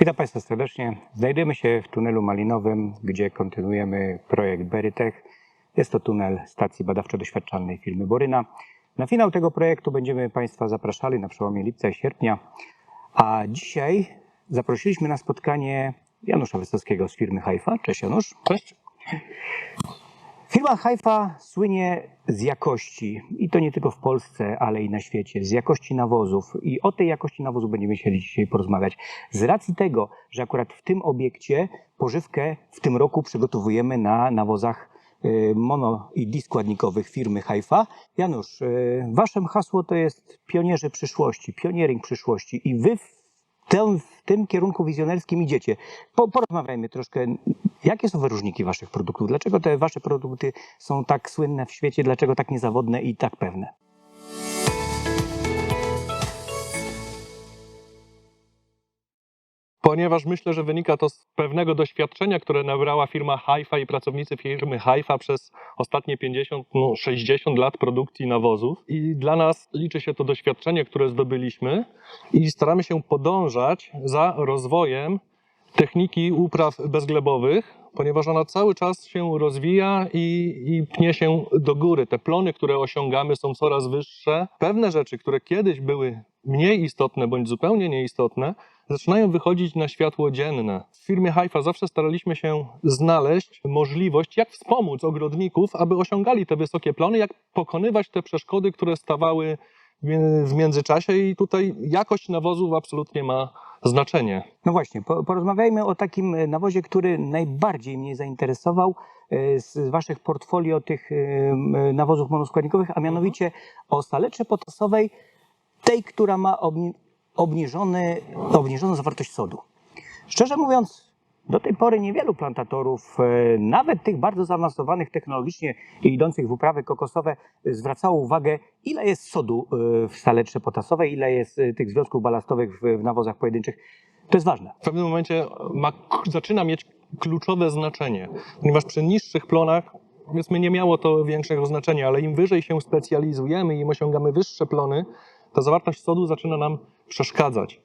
Witam Państwa serdecznie. Znajdujemy się w tunelu malinowym, gdzie kontynuujemy projekt Berytech. Jest to tunel stacji badawczo-doświadczalnej firmy Boryna. Na finał tego projektu będziemy Państwa zapraszali na przełomie lipca i sierpnia. A dzisiaj zaprosiliśmy na spotkanie Janusza Wysockiego z firmy Haifa. Cześć Janusz. Cześć. Firma Haifa słynie z jakości i to nie tylko w Polsce, ale i na świecie, z jakości nawozów i o tej jakości nawozu będziemy chcieli dzisiaj porozmawiać. Z racji tego, że akurat w tym obiekcie pożywkę w tym roku przygotowujemy na nawozach y, mono i diskładnikowych firmy Haifa. Janusz, y, waszym hasło to jest pionierzy przyszłości, pioniering przyszłości i wy w tym, w tym kierunku wizjonerskim idziecie. Po, porozmawiajmy troszkę, jakie są wyróżniki waszych produktów? Dlaczego te wasze produkty są tak słynne w świecie? Dlaczego tak niezawodne i tak pewne? Ponieważ myślę, że wynika to z pewnego doświadczenia, które nabrała firma Haifa i pracownicy firmy Haifa przez ostatnie 50, no 60 lat produkcji nawozów. I dla nas liczy się to doświadczenie, które zdobyliśmy i staramy się podążać za rozwojem techniki upraw bezglebowych, ponieważ ona cały czas się rozwija i, i pnie się do góry. Te plony, które osiągamy, są coraz wyższe. Pewne rzeczy, które kiedyś były mniej istotne bądź zupełnie nieistotne, zaczynają wychodzić na światło dzienne. W firmie Haifa zawsze staraliśmy się znaleźć możliwość, jak wspomóc ogrodników, aby osiągali te wysokie plony, jak pokonywać te przeszkody, które stawały w- międzyczasie i tutaj jakość nawozów absolutnie ma znaczenie. No właśnie, po, porozmawiajmy o takim e, nawozie, który najbardziej mnie zainteresował e, z waszych portfolio tych e, nawozów monoskładnikowych, a mianowicie o saletrze potasowej, tej, która ma obniżony, obniżoną zawartość sodu. Szczerze mówiąc, do tej pory niewielu plantatorów, e, nawet tych bardzo zaawansowanych technologicznie i idących w uprawy kokosowe, e, zwracało uwagę, ile jest sodu e, w saletrze potasowej, ile jest tych związków balastowych w, nawozach pojedynczych. To jest ważne. w pewnym momencie ma, zaczyna mieć kluczowe znaczenie, ponieważ przy niższych plonach powiedzmy nie miało to większego znaczenia, ale im wyżej się specjalizujemy im osiągamy wyższe plony, ta zawartość sodu zaczyna nam przeszkadzać.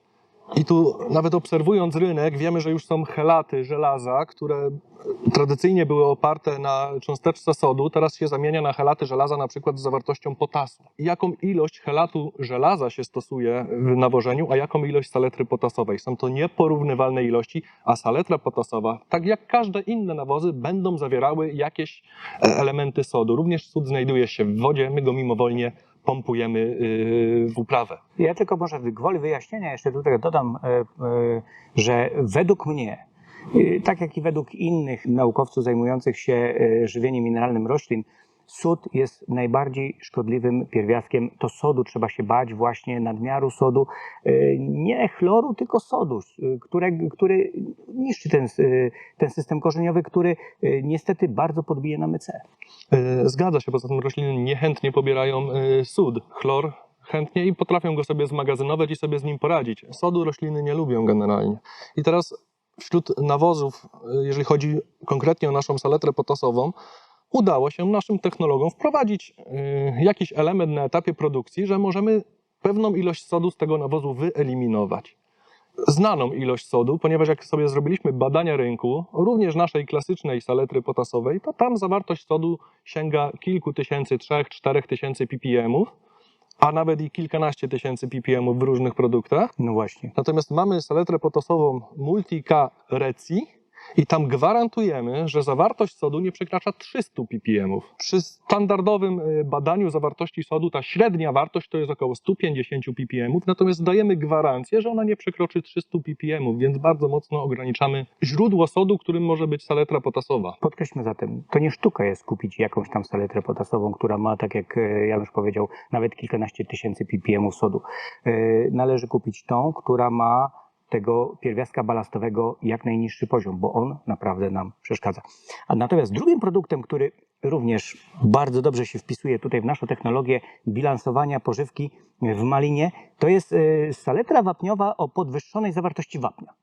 I tu nawet obserwując rynek, wiemy, że już są helaty żelaza, które tradycyjnie były oparte na cząsteczce sodu, teraz się zamienia na helaty żelaza na przykład z zawartością potasu. I jaką ilość helatu żelaza się stosuje w nawożeniu, a jaką ilość saletry potasowej? Są to nieporównywalne ilości, a saletra potasowa, tak jak każde inne nawozy, będą zawierały jakieś e, elementy sodu. Również sód znajduje się w wodzie, my go mimowolnie pompujemy yy, w uprawę. Ja tylko może gwoli wyjaśnienia jeszcze tutaj dodam, e, e, że według mnie, e, tak jak i według innych naukowców zajmujących się e, żywieniem mineralnym roślin, sód jest najbardziej szkodliwym pierwiastkiem. To sodu trzeba się bać właśnie nadmiaru sodu, e, nie chloru, tylko sodu, e, który niszczy ten, e, ten system korzeniowy, który e, niestety bardzo podbije na myce. Yy, Zgadza się, poza tym rośliny niechętnie pobierają sód, chlor chętnie i potrafią go sobie zmagazynować i sobie z nim poradzić. Sodu rośliny nie lubią generalnie. I teraz wśród nawozów, jeżeli chodzi konkretnie o naszą saletrę potasową, udało się naszym technologom wprowadzić yy, jakiś element na etapie produkcji, że możemy pewną ilość sodu z tego nawozu wyeliminować. Znaną ilość sodu, ponieważ jak sobie zrobiliśmy badania rynku, również naszej klasycznej saletry potasowej, to tam zawartość sodu sięga kilku tysięcy, trzech, czterech tysięcy ppmów, a nawet i kilkanaście tysięcy ppmów w różnych produktach. No właśnie. Natomiast mamy saletrę potasową Multi-K Reci i tam gwarantujemy, że zawartość sodu nie przekracza 300 ppm. Przy standardowym y, badaniu zawartości sodu ta średnia wartość to jest około 150 ppm, natomiast dajemy gwarancję, że ona nie przekroczy 300 ppm, więc bardzo mocno ograniczamy źródło sodu, którym może być saletra potasowa. Podkreślmy zatem, to nie sztuka jest kupić jakąś tam saletrę potasową, która ma, tak jak e, Janusz powiedział, nawet kilkanaście tysięcy ppm sodu. E, Należy kupić tą, która ma tego pierwiastka balastowego jak najniższy poziom, bo on naprawdę nam przeszkadza. A natomiast drugim produktem, który również bardzo dobrze się wpisuje tutaj w naszą technologię bilansowania pożywki w malinie, to jest e, saletra wapniowa o podwyższonej zawartości wapnia.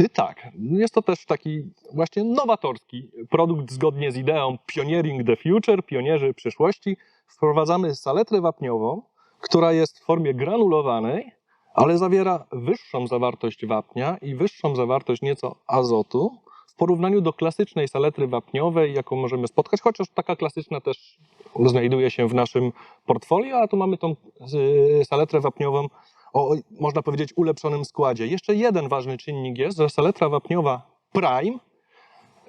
Y, Tak, jest to też taki właśnie nowatorski produkt zgodnie z ideą Pioneering the Future, pionierzy przyszłości. Wprowadzamy saletrę wapniową, która jest w formie granulowanej, ale zawiera wyższą zawartość wapnia i wyższą zawartość nieco azotu w porównaniu do klasycznej saletry wapniowej, jaką możemy spotkać, chociaż taka klasyczna też znajduje się w naszym portfolio, a tu mamy tą y, saletrę wapniową o, można powiedzieć, ulepszonym składzie. Jeszcze jeden ważny czynnik jest, że saletra wapniowa Prime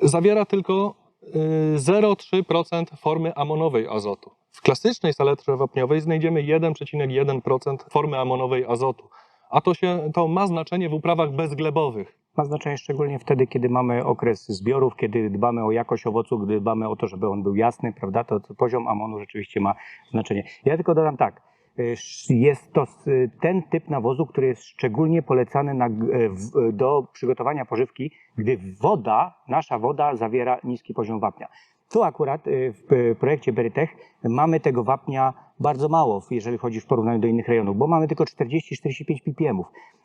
zawiera tylko y, 0,3% formy amonowej azotu. W klasycznej saletrze wapniowej znajdziemy 1,1% formy amonowej azotu. A to, się, to ma znaczenie w uprawach bezglebowych. Ma znaczenie szczególnie wtedy, kiedy mamy okres zbiorów, kiedy dbamy o jakość owocu, gdy dbamy o to, żeby on był jasny, prawda, to, to poziom amonu rzeczywiście ma znaczenie. Ja tylko dodam tak, y, jest to s- ten typ nawozu, który jest szczególnie polecany na, w, do przygotowania pożywki, gdy woda, nasza woda zawiera niski poziom wapnia. Tu akurat y, w y, projekcie Berytech mamy tego wapnia bardzo mało, jeżeli chodzi w porównaniu do innych rejonów, bo mamy tylko 40-45 ppm.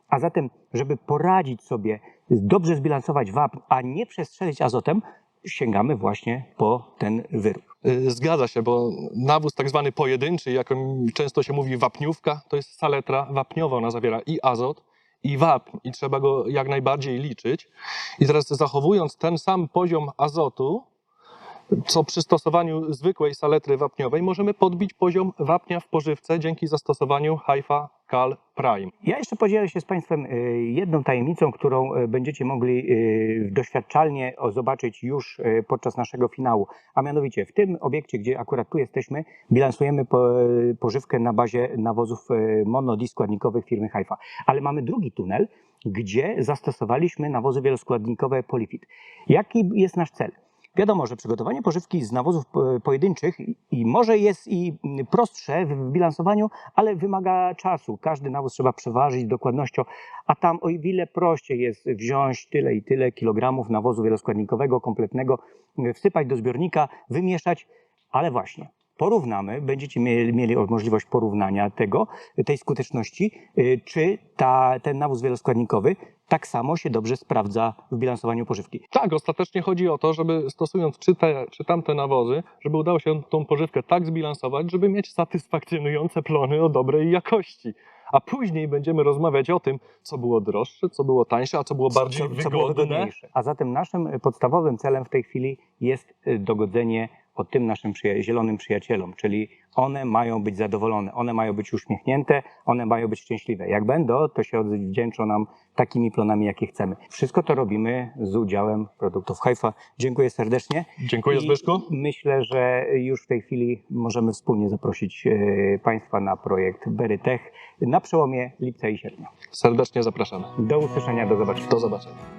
A zatem, żeby poradzić sobie, dobrze zbilansować wapń, a nie przestrzelić azotem, sięgamy właśnie po ten wyrób. Y, Zgadza się, bo nawóz tak zwany pojedynczy, jak często się mówi wapniówka, to jest saletra wapniowa. Ona zawiera i azot, i wapń i trzeba go jak najbardziej liczyć. I teraz zachowując ten sam poziom azotu, co przy stosowaniu zwykłej saletry wapniowej, możemy podbić poziom wapnia w pożywce dzięki zastosowaniu Haifa Cal Prime. Ja jeszcze podzielę się z Państwem y, jedną tajemnicą, którą y, będziecie mogli y, doświadczalnie zobaczyć już podczas naszego finału. A mianowicie w tym obiekcie, gdzie akurat tu jesteśmy, bilansujemy po, pożywkę na bazie nawozów monodiskładnikowych firmy Haifa. Ale mamy drugi tunel, gdzie zastosowaliśmy nawozy wieloskładnikowe Polifit. Jaki jest nasz cel? Wiadomo, że przygotowanie pożywki z nawozów po- pojedynczych i- może jest i prostsze w bilansowaniu, ale wymaga czasu. Każdy nawóz trzeba przeważyć dokładnością, a tam o wiele prościej jest wziąć tyle i tyle kilogramów nawozu wieloskładnikowego, kompletnego, y, wsypać do zbiornika, wymieszać, ale właśnie. Porównamy, będziecie mieli, mieli możliwość porównania tego, tej skuteczności, y, czy ta, ten nawóz wieloskładnikowy tak samo się dobrze sprawdza w bilansowaniu pożywki. Tak, ostatecznie chodzi o to, żeby stosując czy te, czy tamte nawozy, żeby udało się tą pożywkę tak zbilansować, żeby mieć satysfakcjonujące plony o dobrej jakości. A później będziemy rozmawiać o tym, co było droższe, co było tańsze, a co było bardziej co, co było wygodne. wygodniejsze. A zatem naszym podstawowym celem w tej chwili jest y, dogodzenie o tym naszym przyja- zielonym przyjacielom, czyli one mają być zadowolone, one mają być uśmiechnięte, one mają być szczęśliwe. Jak będą, to się odwdzięczą nam takimi plonami, jakie chcemy. Wszystko to robimy z udziałem produktów Haifa. Dziękuję serdecznie. Dziękuję I Zbyszku. Myślę, że już w tej chwili możemy wspólnie zaprosić e, Państwa na projekt Berytech na przełomie lipca i sierpnia. Serdecznie zapraszamy. Do usłyszenia, do zobaczenia. Do zobaczenia.